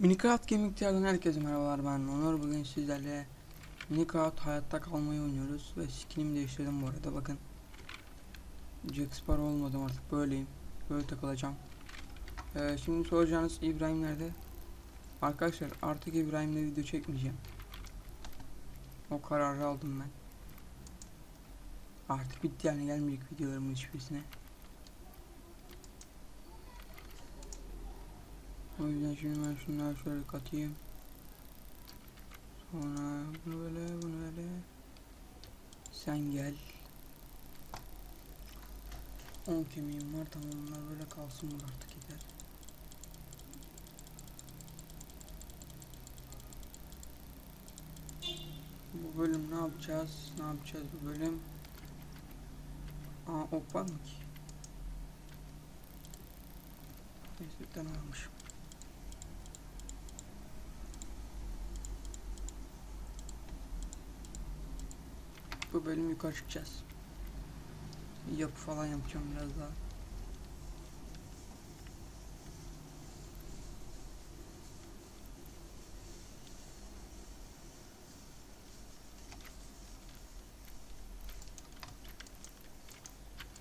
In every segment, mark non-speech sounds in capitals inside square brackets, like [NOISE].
Minecraft Gaming'den herkese merhabalar ben Onur. Bugün sizlerle Minecraft hayatta kalmayı oynuyoruz ve skinimi değiştirdim bu arada. Bakın Jack Sparrow olmadım artık böyleyim. Böyle takılacağım. Ee, Şimdi soracağınız İbrahim nerede? Arkadaşlar artık İbrahim'le video çekmeyeceğim. O kararı aldım ben. Artık bitti yani gelmeyecek videolarımın hiçbirisine O yüzden şimdi ben şunları şöyle katayım. Sonra bunu böyle, bunu böyle. Sen gel. 10 kemiğim var tamam bunlar böyle kalsın burada artık yeter. Bu bölüm ne yapacağız? Ne yapacağız bu bölüm? Aa ok var mı ki? Neyse bir Bu bölüm yukarı çıkacağız. Yapı falan yapacağım biraz daha.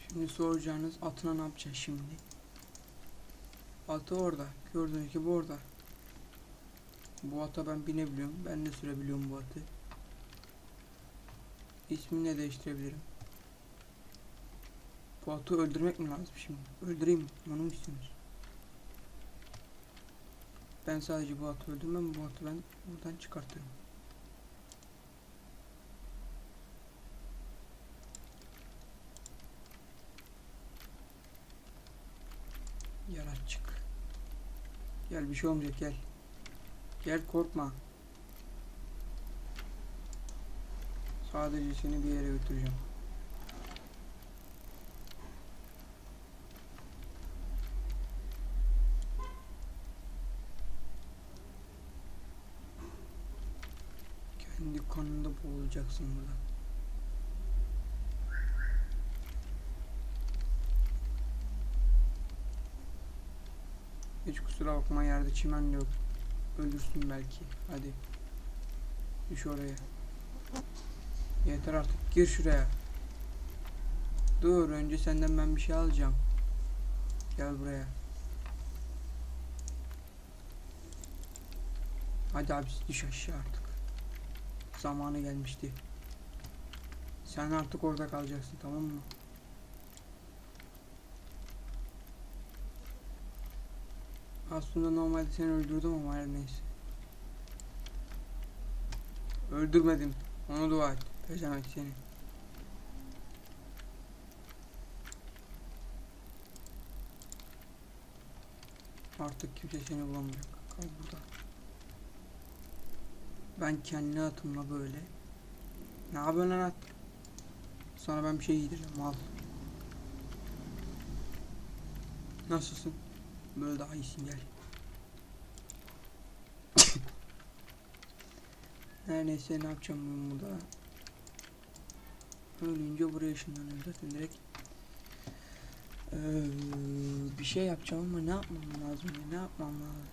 Şimdi soracağınız atına ne yapacağız şimdi? Atı orada. Gördüğünüz gibi orada. Bu ata ben binebiliyorum. Ben de sürebiliyorum bu atı. İsmini de değiştirebilirim. Bu atı öldürmek mi lazım şimdi? Öldüreyim mi? Onu mu istiyorsunuz? Ben sadece bu atı öldürmem. Bu atı ben buradan çıkartırım. Açık. Gel bir şey olmayacak gel. Gel korkma. Sadece seni bir yere götüreceğim. Kendi kanında boğulacaksın burada. Hiç kusura bakma yerde çimen yok. Ölürsün belki. Hadi. Düş oraya. Yeter artık gir şuraya. Dur önce senden ben bir şey alacağım. Gel buraya. Hadi abi düş aşağı artık. Zamanı gelmişti. Sen artık orada kalacaksın tamam mı? Aslında normalde seni öldürdüm ama her neyse. Öldürmedim. Onu dua et. Pezevenk seni. Artık kimse seni bulamayacak. Kal burada. Ben kendi atımla böyle. Ne yapıyorsun lan at? Sonra ben bir şey giydireceğim al. Nasılsın? Böyle daha iyisin gel. [LAUGHS] Her neyse ne yapacağım ben burada? Ölünce buraya ışınlanıyorum zaten direkt. Ee, bir şey yapacağım ama ne yapmam lazım ya? Ne yapmam lazım?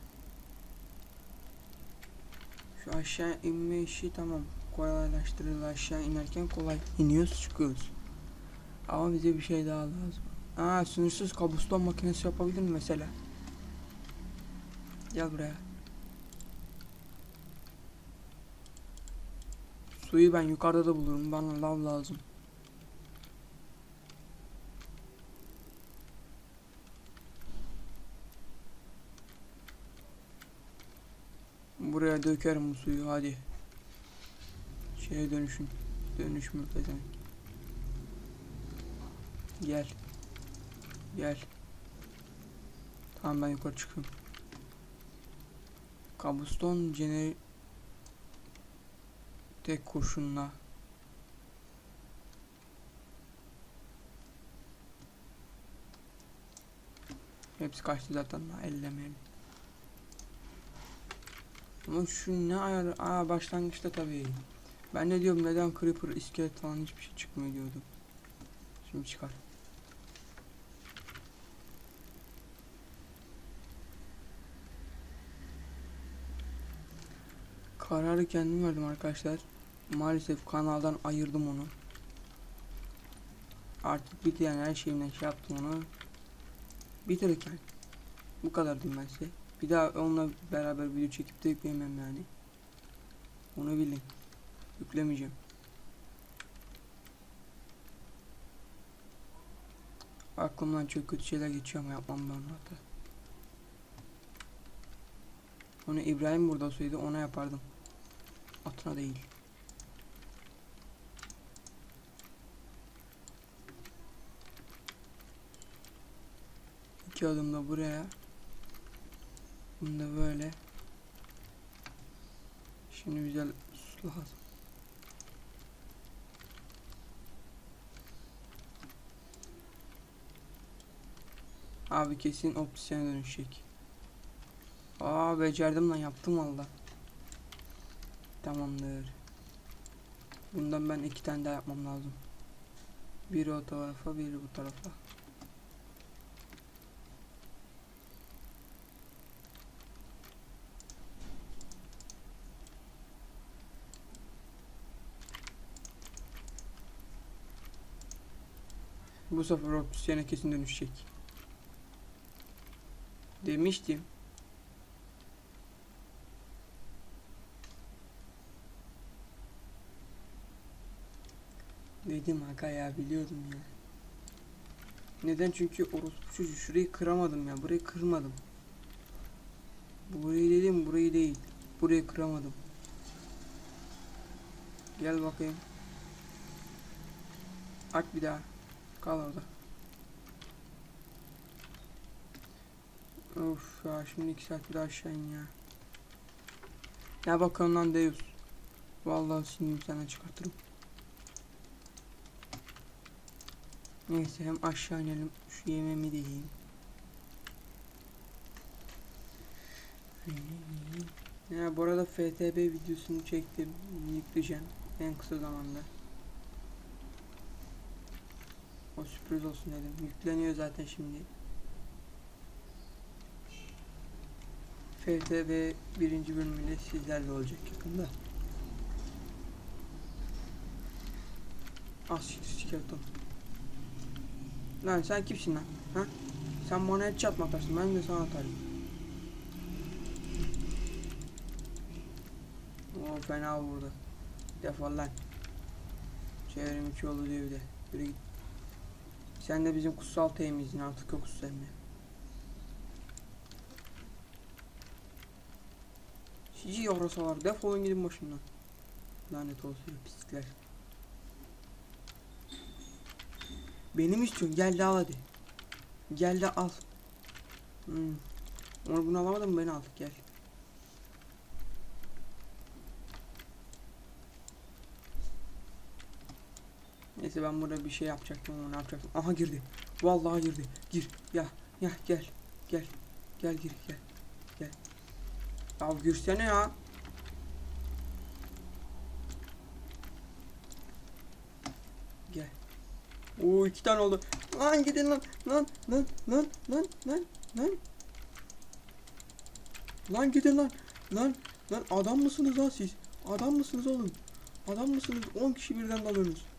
Şu aşağı inme işi tamam. Kolaylaştırıldı. Aşağı inerken kolay iniyoruz çıkıyoruz. Ama bize bir şey daha lazım. Aa sınırsız kabuston makinesi yapabilir mi mesela? Gel buraya. Suyu ben yukarıda da bulurum. Bana lav lazım. Buraya dökerim bu suyu hadi. Şeye dönüşün. Dönüşmür pezevenk. Gel. Gel. Tamam ben yukarı çıkıyorum. Kabuston jener tek kurşunla Hepsi kaçtı zaten ellemeyelim. Ama şu ne ayarı? Aa başlangıçta tabii. Ben de diyorum neden creeper, iskelet falan hiçbir şey çıkmıyor diyordum. Şimdi çıkar. Kararı kendim verdim arkadaşlar. Maalesef kanaldan ayırdım onu. Artık bitti yani her şeyimden şey yaptım onu. Bitirdik yani. Bu kadar diyeyim ben size. Bir daha onunla beraber video çekip de yükleyemem yani. Onu bilin. Yüklemeyeceğim. Aklımdan çok kötü şeyler geçiyor ama yapmam ben hatta. Onu İbrahim burada olsaydı ona yapardım. Atına değil. İki adım da buraya. Bunu da böyle. Şimdi güzel su lazım. Abi kesin optisyene dönüşecek. Aa becerdim lan yaptım valla. Tamamdır. Bundan ben iki tane daha yapmam lazım. Biri o tarafa, biri bu tarafa. Bu sefer optisyene kesin dönüşecek. Demiştim. Dedim aga ya biliyordum ya. Neden? Çünkü orospu çocuğu şurayı kıramadım ya. Burayı kırmadım. Burayı dedim burayı değil. Burayı kıramadım. Gel bakayım. Aç bir daha. Kal orada. Of ya şimdi iki saat bir daha aşağı in ya. Ne bakalım lan Deus. Vallahi şimdi sana çıkartırım. Neyse hem aşağı inelim. Şu yemeğimi de yiyeyim. Ya bu arada FTB videosunu çektim. Yükleyeceğim en kısa zamanda. O sürpriz olsun dedim. Yükleniyor zaten şimdi. FTB birinci bölümüyle sizlerle olacak yakında. Az siktir sikeleton. Lan sen kimsin lan? Ha? Sen bana et çatma atarsın ben de sana atarım. O fena vurdu. Defol lan. Çevrim içi oldu diyor bir de. Yürü git. Sen de bizim kutsal teyimizin artık yokuz seninle. Sizi yarasalar defolun gidin başımdan. Lanet olsun pislikler. Benim istiyorsun gel de al hadi. Gel de al. Hmm. Onu bunu alamadım beni al gel. Neyse ben burada bir şey yapacaktım ama ne yapacaktım? Aha girdi. Vallahi girdi. Gir. Ya ya gel. Gel. Gel gir gel. Gel. Ya girsene ya. Gel. Oo iki tane oldu. Lan gidin lan. Lan lan lan lan lan lan. Lan gidin lan. Lan lan adam mısınız lan siz? Adam mısınız oğlum? Adam mısınız? 10 kişi birden dalıyorsunuz.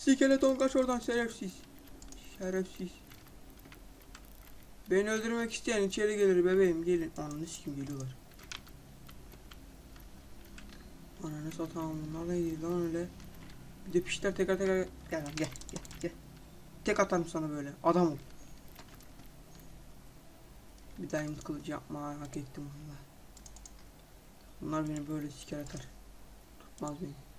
Skeleton kaç oradan şerefsiz. Şerefsiz. Beni öldürmek isteyen içeri gelir bebeğim gelin. Ananı sikim geliyorlar. Ananı satam bunlar neydi lan öyle. Bir de pişler tekrar tekrar gel gel gel gel. Tek atarım sana böyle adam ol. Bir diamond kılıcı yapma hak ettim valla. Bunlar beni böyle siker atar. Tutmaz beni.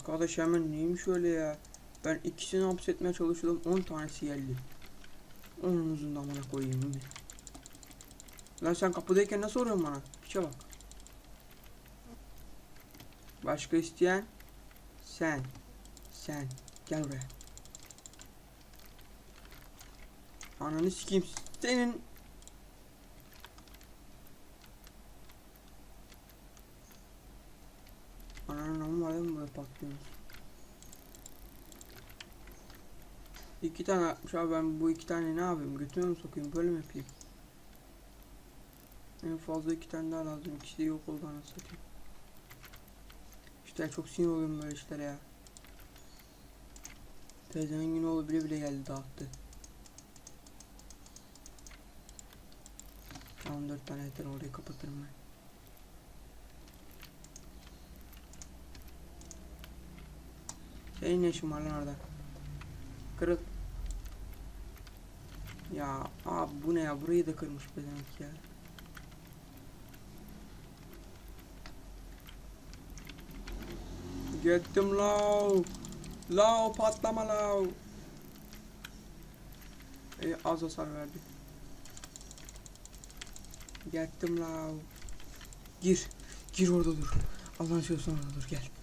Arkadaş hemen neymiş öyle ya. Ben ikisini hapsetmeye çalışıyordum 10 tanesi geldi. Onunuzun da amına koyayım değil mi? Lan sen kapıdayken nasıl vuruyorsun bana? Piçe bak. Başka isteyen? Sen. Sen. Gel buraya. Ananı sikeyim senin. Ananın amı var patlıyorsunuz? İki tane atmış abi ben bu iki tane ne yapayım? Götüme mi sokayım? Böyle mi yapayım? En fazla iki tane daha lazım. İkisi de yok oldu anasını satayım. İşte çok sinir oluyorum böyle işlere ya. Teyzemin günü oğlu bile bile geldi dağıttı. Tamam dört tane yeter orayı kapatırım ben. Senin ne işin var lan orada? Kırıl. Ya abi bu ne ya burayı da kırmış bedenek ya. Gettim lav. Lav patlama lav. E, az hasar verdi. Gettim lav. Gir. Gir orada dur. Allah'ın seversen orada dur gel.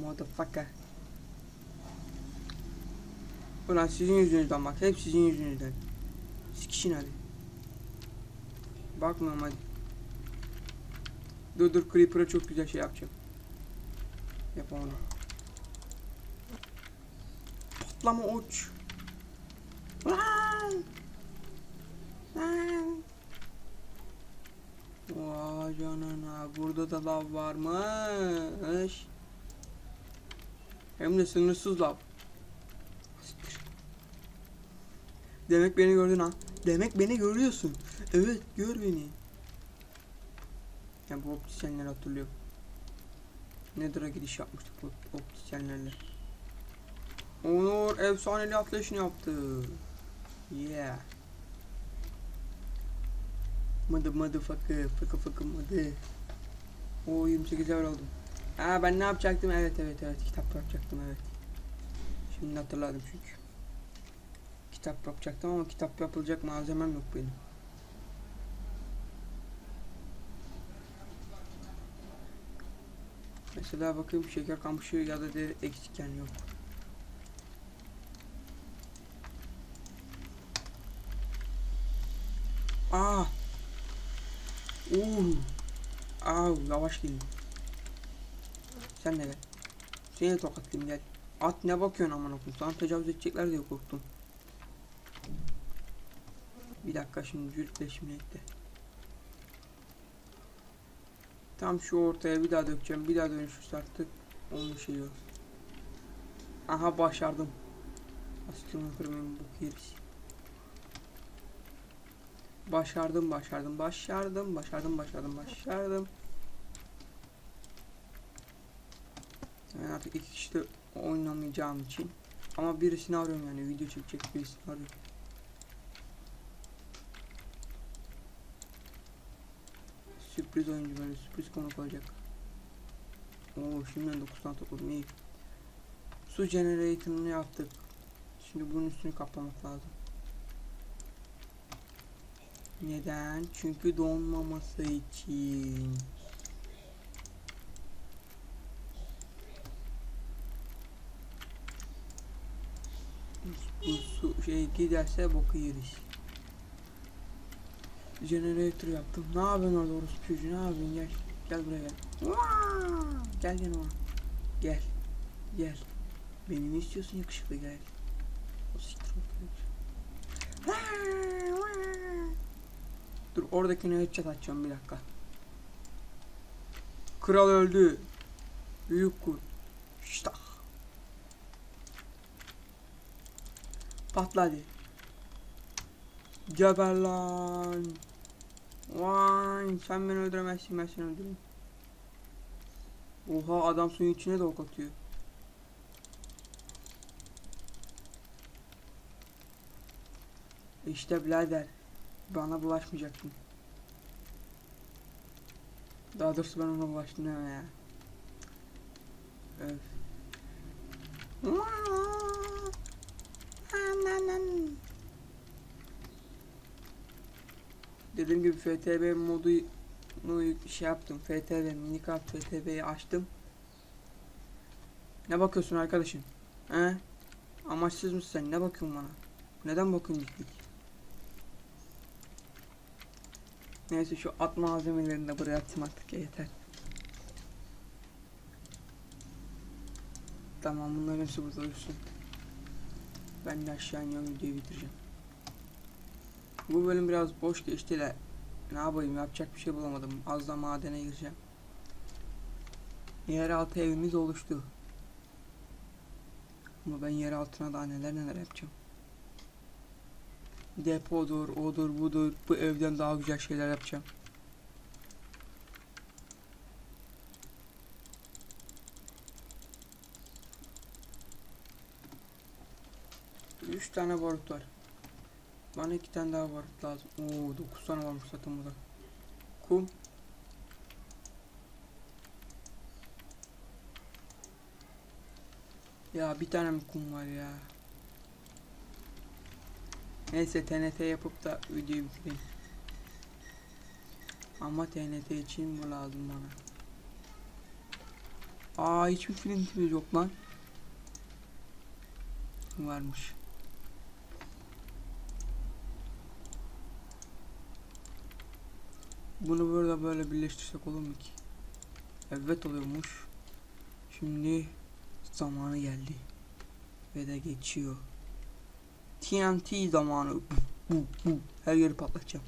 Motherfucker. Ulan sizin yüzünüzden bak. Hep sizin yüzünüzden. Sikişin hadi. Bakmıyorum hadi. Dur dur Creeper'a çok güzel şey yapacağım. Yapamadım. Patlama uç. Lan! Lan! Vay canına burada da lav varmış. Hem de sınırsız lav. Demek beni gördün ha. Demek beni görüyorsun. Evet gör beni. Ya bu optisyenleri hatırlıyorum. Nether'a gidiş yapmıştık bu optisyenlerle. Onur efsaneli atlayışını yaptı. Yeah. Mıdı mıdı fakı fıkı fıkı mıdı. O 28 euro oldum. Ha ben ne yapacaktım? Evet evet evet kitap yapacaktım evet. Şimdi hatırladım çünkü. Kitap yapacaktım ama kitap yapılacak malzemem yok benim. Mesela bakayım şeker kamışı ya da deri eksikken yok. Aa. Uuu. Aa yavaş gelin. Sen. Seni de tokatlayayım gel. At ne bakıyorsun aman okuyum. Sana tecavüz edecekler diye korktum. Bir dakika şimdi cürükleşimle ekle. Tam şu ortaya bir daha dökeceğim. Bir daha dönüşürse artık onun şeyi yok. Aha başardım. Aslında kırmayın bu yeriz. Başardım, başardım, başardım, başardım, başardım, başardım. Yani artık iki kişi de oynamayacağım için. Ama birisini arıyorum yani video çekecek birisini arıyorum. Sürpriz oyuncu böyle sürpriz konuk olacak. Oo şimdiden 9 tane topladım iyi. Su generator'ını yaptık. Şimdi bunun üstünü kaplamak lazım. Neden? Çünkü donmaması için. Bu su şey giderse boku yeriz. Generator yaptım. Ne yapıyorsun orada orospu çocuğu? Ne yapıyorsun? Gel. Gel buraya gel. Gel yanıma. Gel. Gel. Beni mi istiyorsun yakışıklı gel. O siktir! Dur oradakine headshot atacağım bir dakika. Kral öldü. Büyük kurt. Patla hadi. Geber lan. Vay sen beni öldüremezsin ben seni öldürürüm. Oha adam suyun içine de ok atıyor. İşte birader. Bana bulaşmayacaktın. Daha doğrusu ben ona bulaştım ya. Öf. Dediğim gibi FTB modu şey yaptım. FTB minicraft FTB'yi açtım. Ne bakıyorsun arkadaşım? He? Amaçsız mısın sen? Ne bakıyorsun bana? Neden bakıyorsun dik? Neyse şu at malzemelerini de buraya atayım artık yeter. Tamam bunların hepsi burada dursun. Ben de aşağı iniyorum videoyu bitireceğim. Bu bölüm biraz boş geçti de ne yapayım yapacak bir şey bulamadım. Az da madene gireceğim. Yeraltı evimiz oluştu. Ama ben yer altına daha neler neler yapacağım. Depodur, odur, budur. Bu evden daha güzel şeyler yapacağım. Üç tane barut var. Bana iki tane daha barut lazım. Oo, dokuz tane varmış zaten burada. Kum. Ya bir tane mi kum var ya? Neyse TNT yapıp da videoyu bitireyim. Ama TNT için bu lazım bana. Aa hiçbir flintimiz yok lan. Varmış. Bunu burada böyle birleştirsek olur mu ki? Evet oluyormuş. Şimdi zamanı geldi. Ve de geçiyor. TNT zamanı. Her yeri patlatacağım.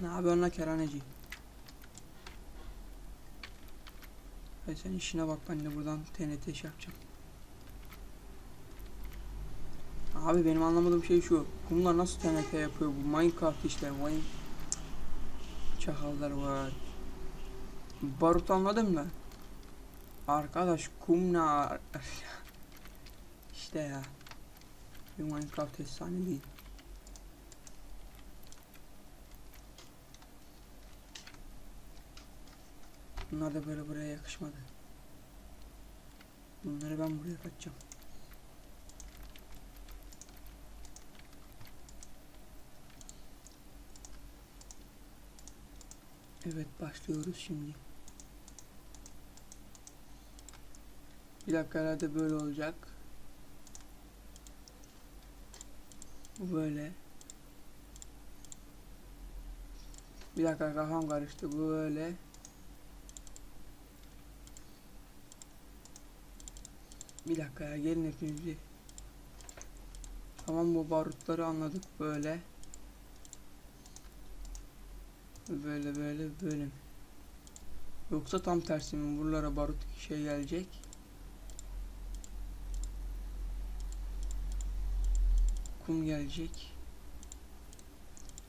Ne yapıyorsun la kerhaneci? Hadi sen işine bak ben de buradan TNT iş yapacağım. Abi benim anlamadığım şey şu. Bunlar nasıl TNT yapıyor bu Minecraft işte. Vay. Çakallar var. Barut anladım da. Arkadaş kum ne ar- İşte ya. Bir Minecraft efsane değil. Bunlar da böyle buraya yakışmadı. Bunları ben buraya kaçacağım. Evet başlıyoruz şimdi. Bir dakika herhalde böyle olacak. Bu böyle. Bir dakika kafam karıştı. Bu böyle. Bir dakika ya gelin hepiniz bir. Tamam bu barutları anladık böyle. Böyle böyle böyle? Yoksa tam tersi mi? Buralara barut şey gelecek. Kum gelecek.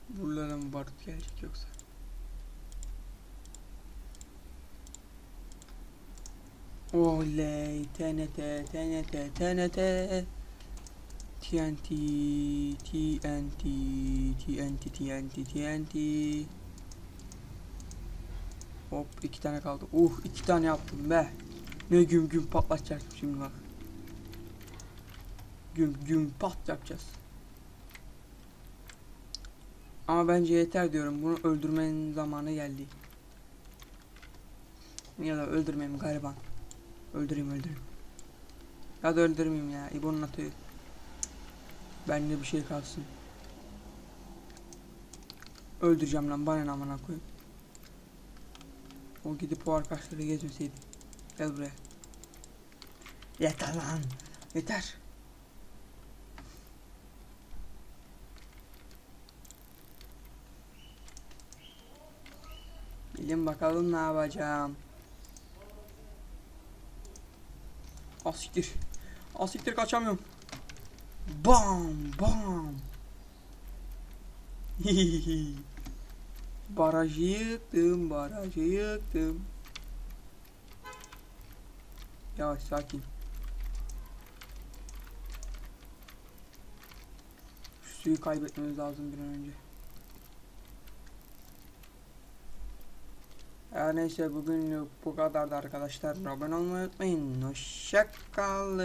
Buralara mı barut gelecek yoksa? Oley TNT TNT TNT TNT TNT TNT TNT TNT Hop iki tane kaldı. Uh iki tane yaptım be. Ne güm güm patlatacaktım şimdi bak. Güm güm pat yapacağız. Ama bence yeter diyorum. Bunu öldürmenin zamanı geldi. Ya da öldürmeyeyim gariban. Öldüreyim öldüreyim. Ya da öldürmeyeyim ya. İbo'nun atıyor. Bende bir şey kalsın. Öldüreceğim lan bana amına koyayım. O gidip o arkadaşları gezmeseydi. Gel buraya. Yeter lan. Yeter. Bilin bakalım ne yapacağım. Asiktir. Asiktir kaçamıyorum. Bam bam. [LAUGHS] barajı yıktım, barajı yıktım. Yavaş sakin. Şu suyu kaybetmemiz lazım bir an önce. Her neyse bugün bu kadardı arkadaşlar. Abone olmayı unutmayın. Hoşçakalın.